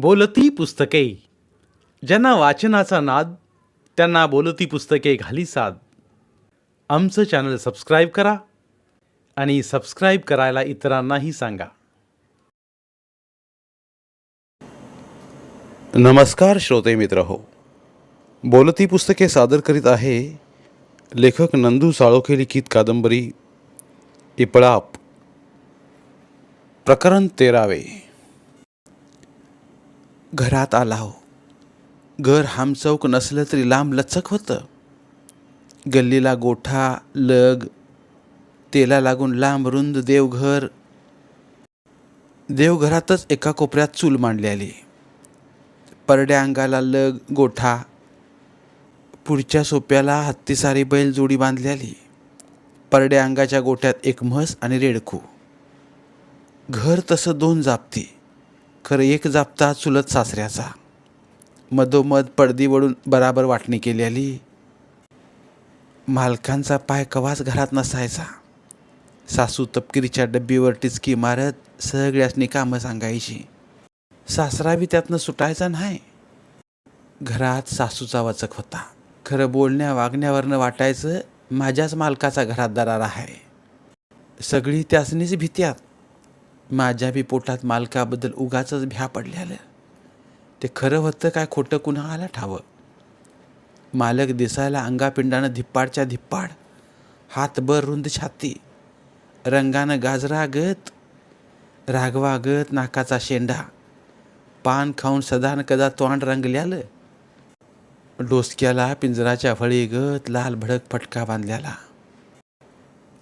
बोलती पुस्तके. ज्यांना वाचनाचा नाद त्यांना बोलती पुस्तके घाली साद. आमचं चॅनल सबस्क्राईब करा आणि सबस्क्राईब करायला इतरांनाही सांगा. नमस्कार श्रोते मित्र हो. बोलती पुस्तके सादर करीत आहे लेखक नंदू साळोखे लिखित कादंबरी इपळाप. प्रकरण तेरावे. घरात आला हो. घर हमचौक नसलं तरी लांब लचक होतं. गल्लीला गोठा लग तेला लागून लांब रुंद देवघर. देवघरातच एका कोपऱ्यात चूल मांडली आली. परड्या अंगाला लग गोठा. पुढच्या सोप्याला हत्तीसारी बैल जोडी बांधली आली. परड्या अंगाच्या गोठ्यात एक म्हस आणि रेडकू घर तसं दोन जापती. खरं एक जापता चुलत सासऱ्याचा. मधोमध पडदीवळून बराबर वाटणी केली आली. मालकांचा पाय कवाच घरात नसायचा. सासू तपकिरीच्या डब्बीवर टिचकी मारत सगळ्यासनी कामं सांगायची. सासरा बी त्यातनं सुटायचा नाही. घरात सासूचा वचक होता. खरं बोलण्या वागण्यावरनं वाटायचं माझ्याच मालकाचा घरात दरार आहे. सगळी त्यासनीच भीत्यात माझ्या बी पोटात मालकाबद्दल उगाच भ्या पडल्यालं ते खरं होतं काय खोटं कुणाला ठावं? मालक दिसायला अंगापिंडानं धिप्पाडच्या धिप्पाड. हातभर रुंद छाती. रंगानं गाजरागत राघवागत नाकाचा शेंडा. पान खाऊन सदान कदा तोंड रंगल्यालं. डोसक्याला पिंजराच्या फळीगत लाल भडक फटका बांधल्याला.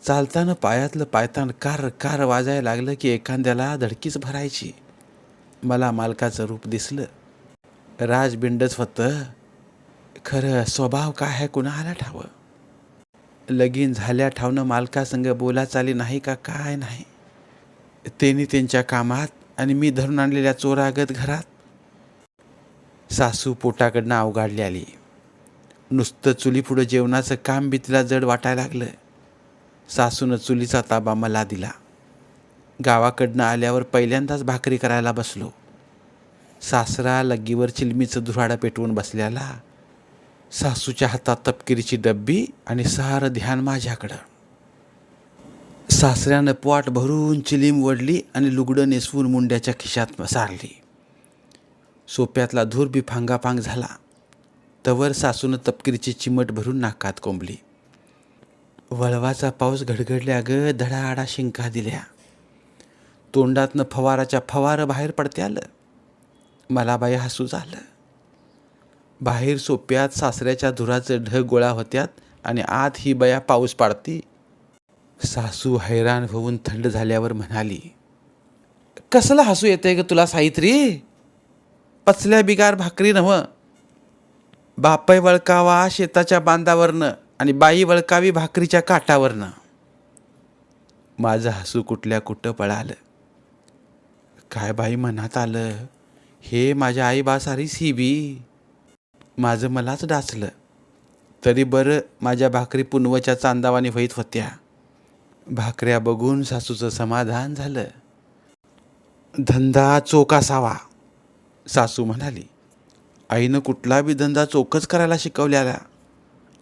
चालताना पायातलं पायतान कार कार वाजायला लागलं की एखाद्याला धडकीच भरायची. मला मालकाचं रूप दिसलं. राजबिंडच होतं खरं स्वभाव काय आहे कुणाला ठावं? लगीन झाल्या ठावनं मालकासंग बोला चाली नाही का काय नाही? त्यांनी त्यांच्या कामात आणि मी धरून आणलेल्या चोरागत घरात. सासू पोटाकडनं अवघाडली आली. नुसतं चुलीपुढं जेवणाचं काम बी तिला जड वाटायला लागलं. सासूनं चुलीचा ताबा मला दिला. गावाकडनं आल्यावर पहिल्यांदाच भाकरी करायला बसलो. सासरा लग्गीवर चिलमीचं दुराडा पेटवून बसल्याला सासूच्या हातात तपकिरीची डब्बी आणि सारं ध्यान माझ्याकडं. सासऱ्यानं पोट भरून चिलीम वडली आणि लुगडं नेसवून मुंड्याच्या खिशात सारली. सोप्यातला धूर बिफांगाफांग झाला. तवर सासूनं तपकिरीची चिमट भरून नाकात कोंबली. वळवाचा पाऊस घडघडल्या ग धडाआडा शिंका दिल्या. तोंडातनं फवाराच्या फवार बाहेर पडते आलं मला बाई हसू झालं. बाहेर सोप्यात सासऱ्याच्या धुराचं ढग गोळा होत्यात आणि आत ही बया पाऊस पाडती. सासू हैराण होऊन थंड झाल्यावर म्हणाली कसलं हसू येतंय ग तुला साहित्री पचल्या बिगार भाकरी नव बापय वळकावा शेताच्या बांधावरनं. आणि बाई वळकावी भाकरीच्या काठावरनं. माझं हसू कुठल्या कुठं पळालं. काय बाई मनात आलं हे माझ्या आईबा सारी सी बी माझं मलाच डाचलं तरी बरं माझ्या भाकरी पुनवच्या चांदावानी व्हईत होत्या. भाकऱ्या बघून सासूचं समाधान झालं. धंदा चोकासावा असावा सासू म्हणाली. आईनं कुठला बी धंदा चोकच करायला शिकवल्याला.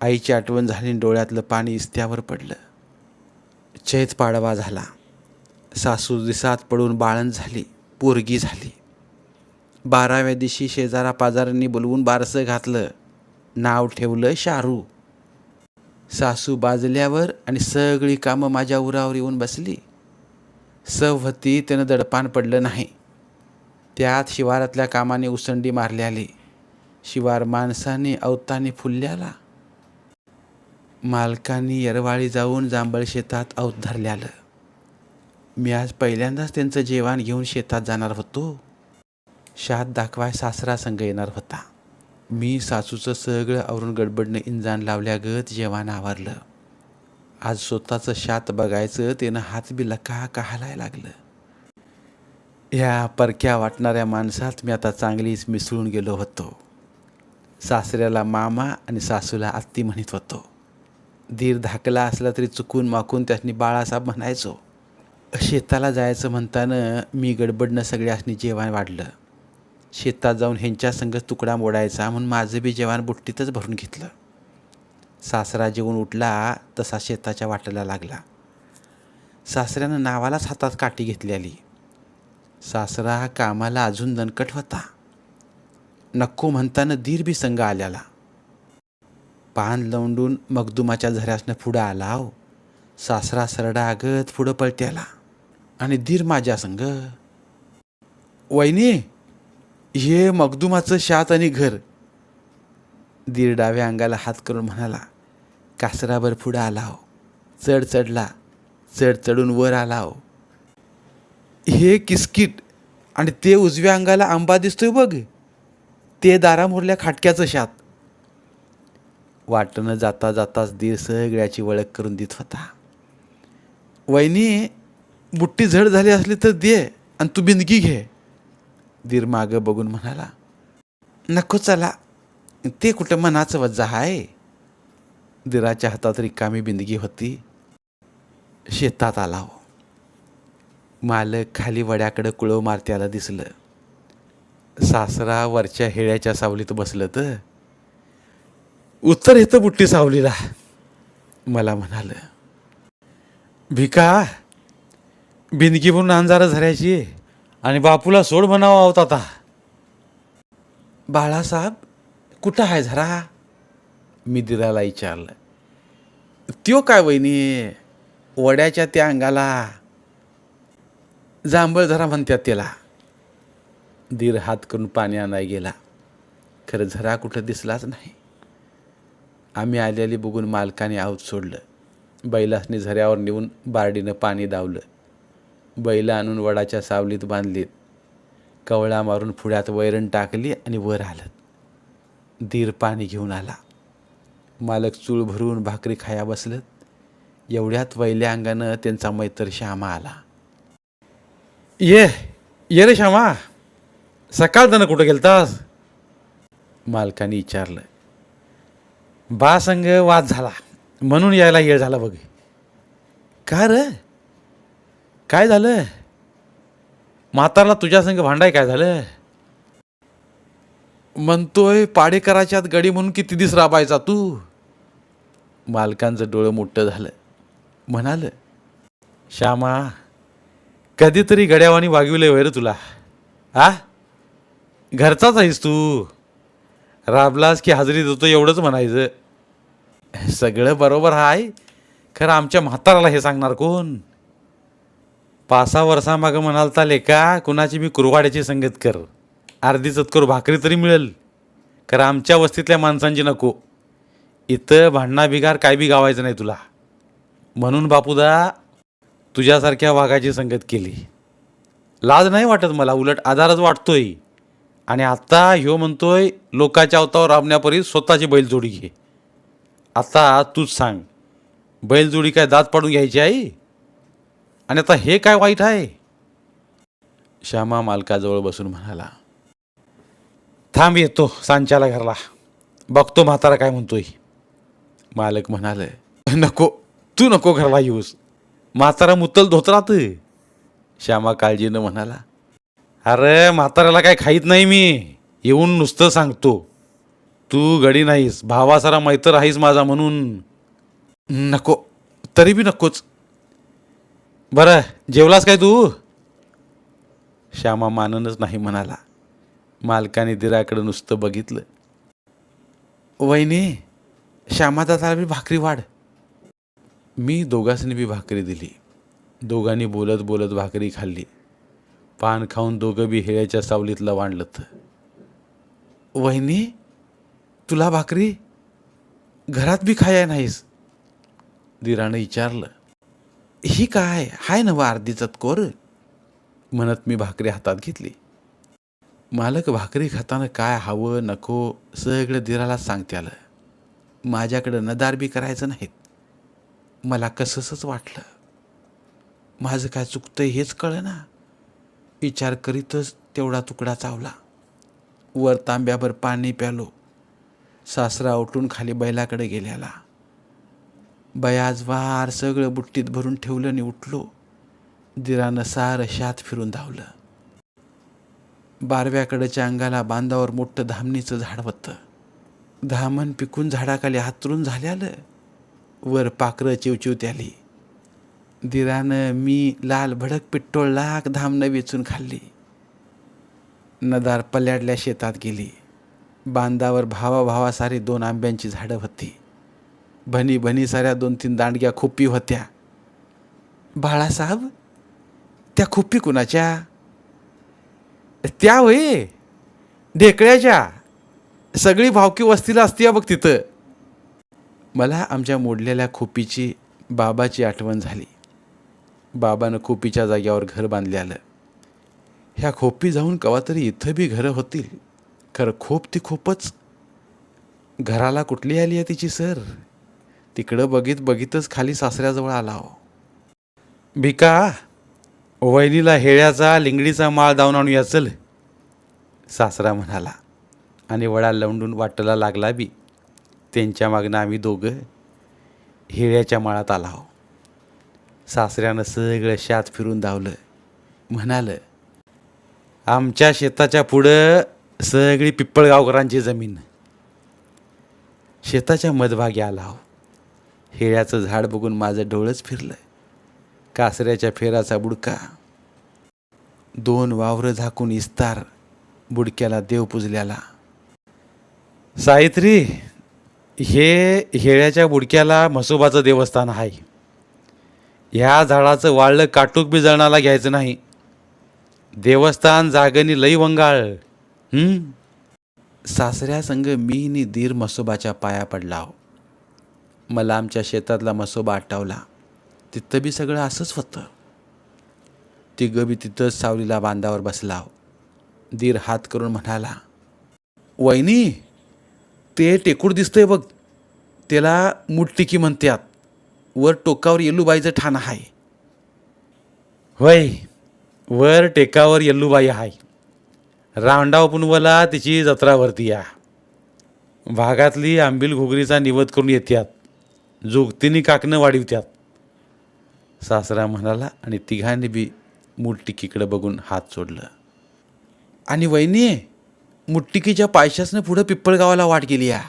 आईची आठवण झाली डोळ्यातलं पाणी इस्त्यावर पडलं. चैत पाडवा झाला. सासू दिसात पडून बाळण झाली पोरगी झाली. बाराव्या दिवशी शेजारा पाजारांनी बोलवून बारसं घातलं. नाव ठेवलं शारू. सासू बाजल्यावर आणि सगळी कामं माझ्या उरावर येऊन बसली. सवती त्यानं दडपान पडलं नाही. त्यात शिवारातल्या कामाने उसंडी मारली आली. शिवार माणसाने अवताने फुलल्याला. मालकांनी यरवाळी जाऊन जांभळ शेतात अवधारले आलं मी आज पहिल्यांदाच त्यांचं जेवण घेऊन शेतात जाणार होतो. शात दाखवाय सासरा संघ येणार होता. मी सासूचं सगळं आवरून गडबडनं इंजान लावल्यागत जेवण आवरलं. आज स्वतःचं शात बघायचं त्यानं हात बी लका कहालाय लागलं. ह्या परक्या वाटणाऱ्या माणसात मी आता चांगलीच मिसळून गेलो होतो. सासऱ्याला मामा आणि सासूला आत्ती म्हणत होतो. धीर धाकला असला तरी चुकून माकून त्यासनी बाळासाहेब म्हणायचो. शेताला जायचं म्हणताना मी गडबडनं सगळ्यासनी जेवण वाढलं. शेतात जाऊन ह्यांच्या संग तुकडा मोडायचा म्हणून माझं बी जेवण बुट्टीतच भरून घेतलं. सासरा जेवून उठला तसा शेताच्या वाटेला लागला. सासऱ्यानं नावालाच हातात काठी घेतली आली. सासरा कामाला अजून दणकट होता. नको म्हणताना दीर बी संघ आल्याला. पान लवंडून मगदुमाच्या झऱ्यासनं पुढं आला हो. सासरा सरडा आगत पुढं पळत्याला. आणि दीर माझ्या संग. वहिनी हे मगदुमाचं शात आणि घर. दीर डाव्या अंगाला हात करून म्हणाला कासराभर पुढं आला हो. चढ चढला. चढ चढून वर आला हो. हे किसकिट आणि ते उजव्या अंगाला आंबा दिसतोय बघ. ते दारामोरल्या खाटक्याचं शात. वाटणं जाता जाताच दीर सगळ्याची ओळख करून देत होता. वहिनी बुट्टी झड झाली असली तर दे आणि तू बिंदगी घे. दीर मागं बघून म्हणाला नको चला ते कुठं मनाचं वज्जा आहे दिराच्या हातात रिकामी बिंदगी होती. शेतात आला हो. मालक खाली वड्याकडं कुळव मारत्याला दिसलं. सासरा वरच्या हेळ्याच्या सावलीत बसलं तर उत्तर येतं बुट्टी सावलीला. मला म्हणालं भिका बिंदगी म्हणून अंजारा झऱ्याची आणि बापूला सोड म्हणावा होता आता. बाळासाहेब कुठं आहे झरा मी दिराला विचारलं त्यो काय वहिनी वड्याच्या त्या अंगाला जांभळ झरा म्हणतात त्याला. दीर हात करून पाणी आणाय गेला. खरं झरा कुठं दिसलाच नाही. आम्ही आलेली बघून मालकाने आऊत सोडलं. बैलासनी झऱ्यावर नेऊन बारडीनं पाणी दावलं. बैल आणून वडाच्या सावलीत बांधलीत. कवळा मारून पुढ्यात वैरण टाकली आणि वर आलं. दीर पाणी घेऊन आला. मालक चूळ भरून भाकरी खाया बसलत. एवढ्यात वैल्या अंगानं त्यांचा मैत्र श्यामा आला. ये ये रे श्यामा. सकाळ कुठं गेलतास? मालकाने विचारलं. बा संग वाद झाला. म्हणून यायला येळ झाला बघ. का र? काय झालं? म्हातारला तुझ्या संग भांडाय काय झालं? म्हणतोय पाडेकराच्यात गडी म्हणून किती दिस राबायचा तू? मालकांचं डोळं मोठं झालं. म्हणाल श्यामा कधीतरी गड्यावानी वागविले वैर तुला. आ? घरचाच आहेस तू. राबलास की हाजरी देतो एवढंच म्हणायचं. सगळं बरोबर आहे खरं आमच्या म्हाताराला हे सांगणार कोण? पाच सहा वर्षामागं म्हणाल ता का कुणाची मी कुरवाड्याची संगत कर. अर्धी चतकर भाकरी तरी मिळेल. खरं आमच्या वस्तीतल्या माणसांची नको. इथं भांडणा बिगार काय बी गावायचं नाही तुला. म्हणून बापूदा तुझ्यासारख्या वाघाची संगत केली. लाज नाही वाटत मला उलट आधारच वाटतोय. आणि आता ह्यो म्हणतोय लोकाच्या अवतावर राबण्यापरी स्वतःची बैलजोडी घे. आता तूच सांग बैलजोडी काय दात पाडून घ्यायची आई? आणि आता हे काय वाईट आहे? श्यामा मालकाजवळ बसून म्हणाला थांब येतो सांच्याला घरला. बघतो म्हातारा काय म्हणतोय. मालक म्हणाले नको तू नको घरला येऊस. म्हातारा मुतल धोतरात. श्यामा काळजीनं म्हणाला अरे म्हाताऱ्याला काय खाईत नाही मी. येऊन नुसतं सांगतो. तू गडी नाहीस भावासारा मैत्र आहेस माझा म्हणून. नको तरी बी नकोच. बरं जेवलास काय तू? श्यामा माननच नाही म्हणाला. मालकाने दिराकडं नुसतं बघितलं. वहिनी श्यामादाला बी भाकरी वाढ. मी दोघासनी बी भाकरी दिली. दोघांनी बोलत बोलत भाकरी खाल्ली. पान खाऊन दोघं बी हेळ्याच्या सावलीतलं वाढलं वहिनी तुला भाकरी? घरात बी खाया नाहीस? दिरानं विचारलं. ही काय? हाय ना अर्धी चतकोर? म्हणत मी भाकरी हातात घेतली. मालक भाकरी खाताना काय हवं नको सगळं दिराला सांगते आलं. माझ्याकडं नदार बी करायचं नाहीत. मला कसंसंच वाटलं. माझं काय चुकतंय हेच कळलं ना विचार करीतच तेवढा तुकडा चावला. वर तांब्याभर पाणी प्यालो. सासरा उठून खाली बैलाकडे गेल्याला बयाजवार सगळं बुट्टीत भरून ठेवलं आणि उठलो. दिरानं सारं शात फिरून धावलं. बारव्याकडच्या अंगाला बांधावर मोठं धामणीचं झाड होतं. धामण पिकून झाडाखाली हातरून झाल्यालं. वर पाखरं चिवचिवत्याली दिरानं मी लाल भडक पिट्टोळ लाख धामनं वेचून खाल्ली. नदार पल्याडल्या शेतात गेली. बांधावर भावा सारी दोन आंब्यांची झाडं होती. भनी भनी साऱ्या दोन तीन दांडग्या खोपी होत्या. बाळासाहेब त्या खोपी कुणाच्या? त्या होय ढेकळ्याच्या. सगळी भावकी वस्तीला असती बघ तिथं. मला आमच्या मोडलेल्या खोपीची बाबाची आठवण झाली. बाबानं खोपीच्या जाग्यावर घर बांधले आलं ह्या खोपी जाऊन कवा तरी इथं बी घरं होतील. खरं खोप ती खूपच. घराला कुठली आली आहे तिची सर? तिकडं बघित बघितच खाली सासऱ्याजवळ आला हो. भिका वहिनीला हेळ्याचा लिंगडीचा माळ दावून आणूया चल. सासरा म्हणाला. आणि वडा लवंडून वाटला लागला बी. त्यांच्या मागनं आम्ही दोघं हेळ्याच्या माळात आला हो. सासऱ्यानं सगळं शात फिरून धावलं. म्हणालं आमच्या शेताच्या पुढं सगळी पिप्पळगावकरांची जमीन. शेताच्या मधभागी आला हो हेळ्याचं झाड बघून माझं डोळंच फिरलं कासऱ्याच्या फेराचा बुडका. दोन वावरं झाकून इस्तार बुडक्याला देव पुजल्याला. सावित्री हे हेळ्याच्या बुडक्याला म्हसोबाचं देवस्थान आहे. ह्या झाडाचं वाळलं काटूक बी जळणाला घ्यायचं नाही. देवस्थान जागनी लई वंगाळ. सासऱ्या संग मी नि दीर मसोबाच्या पाया पडला हो. मला आमच्या शेतातला मसोबा आठवला. तिथं बी सगळं असंच होतं. तिघं बी तिथंच सावलीला बांधावर बसला हो. दीर हात करून म्हणाला वहिनी ते टेकूड दिसतंय बघ. त्याला मुठटिकी म्हणतात वर टोकावर येल्लूबाईचं ठाण आहे. होय वर टेकावर येल्लूबाई आहे. रावंडाव पुनवला तिची जत्रा भरती या भागातली आंबील घुगरीचा निवद करून येत्यात. जोगतीने काकणं वाढवित्यात. सासरा म्हणाला आणि तिघांनी बी मुठटिकीकडे बघून हात सोडलं आणि वहिनी मुठटिकीच्या पायशासनं पुढं पिप्पळगावाला वाट गेली या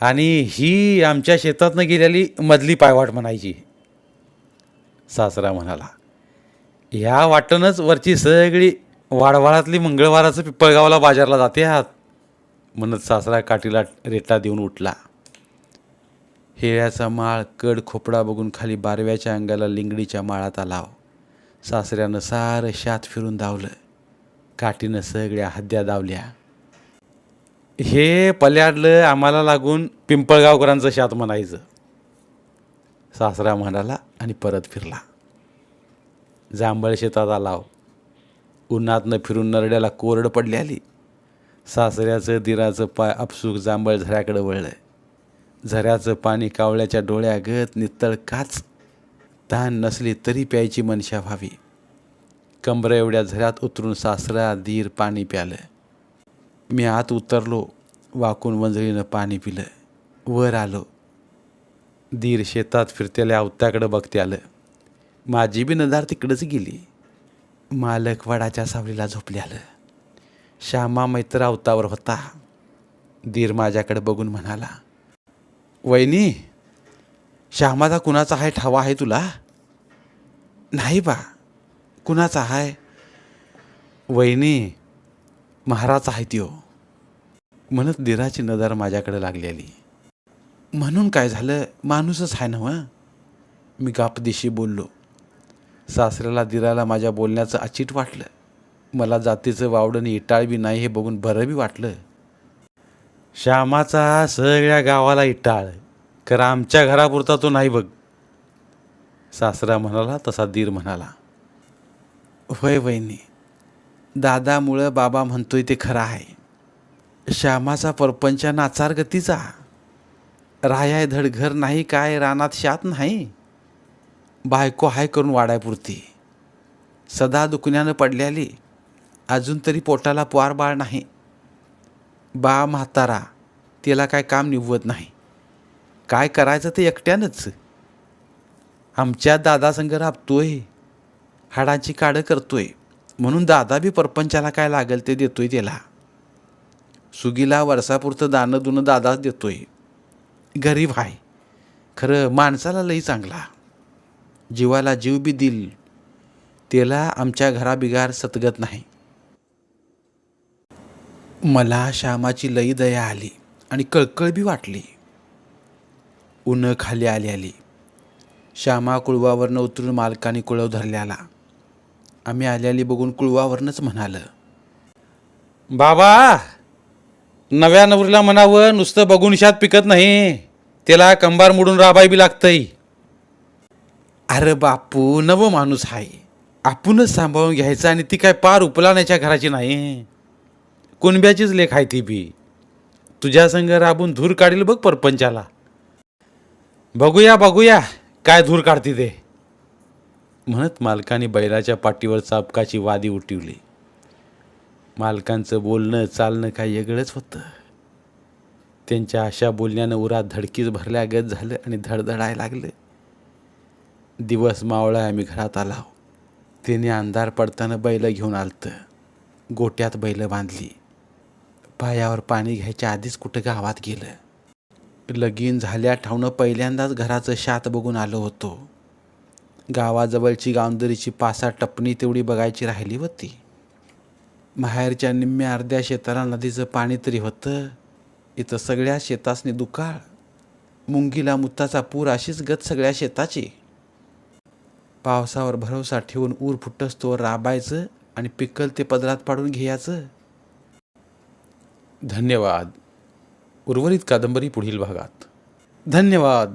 आणि ही आमच्या शेतातनं गेलेली मधली पायवाट म्हणायची. सासरा म्हणाला ह्या वाटणच वरची सगळी वाडवाळातली मंगळवाराचं पिप्पळगावाला बाजारला जात्यात म्हणत सासरा काठीला रेटा देऊन उठला. हेळ्याचा माळ कड खोपडा बघून खाली बारव्याच्या अंगाला लिंगडीच्या माळात आलाव. सासऱ्यानं सारं शात फिरून धावलं. काठीनं सगळ्या हद्या दावल्या हे पल्याडलं आम्हाला लागून पिंपळगावकरांचं शात म्हणायचं. सासरा म्हणाला आणि परत फिरला. जांभळ शेतात आलाव हो. उन्हातनं फिरून नरड्याला कोरड पडली सासऱ्याचं दिराचं पाय अपसुक जांभळ झऱ्याकडे वळलं झऱ्याचं पाणी कावळ्याच्या डोळ्यागत नितळ काच. तहान नसली तरी प्यायची मनशा व्हावी. कंबर एवढ्या झऱ्यात उतरून सासरा दीर पाणी प्यालं मी आत उतरलो वाकून वंजळीनं पाणी पिलं. वर आलो. दीर शेतात फिरतेल्या आवत्याकडं बघते आलं. माझी बी नदार तिकडंच गेली. मालक वडाच्या सावलीला झोपले आलं. श्यामा मैत्र आवतावर होता. दीर माझ्याकडे बघून म्हणाला वहिनी श्यामाचा कुणाचा आहे ठावा आहे तुला? नाही बा कुणाचा आहे वहिनी महाराज आहे त्यो म्हणत दिराची नजर माझ्याकडे लागलेली. म्हणून काय झालं? माणूसच आहे ना मी गापदिशी बोललो. सासऱ्याला दिराला माझ्या बोलण्याचं अचिट वाटलं. मला जातीचं वावडं इटाळबी नाही हे बघून बरं बी वाटलं. श्यामाचा सगळ्या गावाला इटाळ. खरं आमच्या घरापुरता तो नाही बघ. सासरा म्हणाला तसा दीर म्हणाला. होय वहिनी दादामुळं बाबा म्हणतोय ते खरं आहे. श्यामाचा परपंचा नाचार गतीचा राहाय धडघर नाही काय रानात शात नाही. बायको हाय करून वाडायपुरती. सदा दुखण्यानं पडल्याली. अजून तरी पोटाला पार बाळ नाही. बा म्हातारा तिला काय काम निवत नाही. काय करायचं ते एकट्यानंच. आमच्या दादासंग राबतोय. हाडांची काडं करतोय. म्हणून दादा बी परपंचाला काय लागेल ते देतोय त्याला. सुगीला वर्षापुरतं दानं दुनं दादाच देतोय. गरीब आहे खरं माणसाला लई चांगला. जीवाला जीव बी दिल. त्याला आमच्या घराबिगार सतगत नाही. मला श्यामाची लई दया आली आणि कळकळ बी वाटली. उन्हं खाली आली आली. श्यामा कुळवावरनं उतरून मालकाने कुळव धरल्याला. आम्ही आल्याली बघून कुळवावरनंच म्हणालं. बाबा नव्या नवरीला म्हणावं नुसतं बघून शात पिकत नाही. त्याला कंबार मोडून राबाय बी लागतंय. अरे बापू नव माणूस आहे आपणच सांभाळून घ्यायचं आणि ती काय पार उपलाण्याच्या घराची नाही. कुणब्याचीच लेख आहे ती बी. तुझ्या संग राबून धूर काढील बघ परपंचाला. बघूया बघूया काय धूर काढते ते. म्हणत मालकाने बैलाच्या पाठीवर चापकाची वादी उठवली. मालकांचं बोलणं चालणं काय वेगळंच होतं. त्यांच्या अशा बोलण्यानं उरात धडकीच भरल्यागत झालं आणि धडधडाय लागलं. दिवस मावळा आम्ही घरात आला. त्याने अंधार पडताना बैलं घेऊन आलतं. गोट्यात बैलं बांधली. पायावर पाणी घ्यायच्या आधीच कुठं गावात गेलं. लगीन झाल्या ठावणं पहिल्यांदाच घराचं शात बघून आलो होतो. गावाजवळची गावंदरीची पासा टपणी तेवढी बघायची राहिली होती. माहेरच्या निम्म्या अर्ध्या शेताला नदीचं पाणी तरी होतं. इथं सगळ्या शेतासनी दुकाळ. मुंगीला मुताचा पूर अशीच गत सगळ्या शेताची. पावसावर भरोसा ठेवून ऊर फुटस्तोवर राबायचं आणि पिकल ते पदरात पाडून घ्यायचं. धन्यवाद. उर्वरित कादंबरी पुढील भागात. धन्यवाद.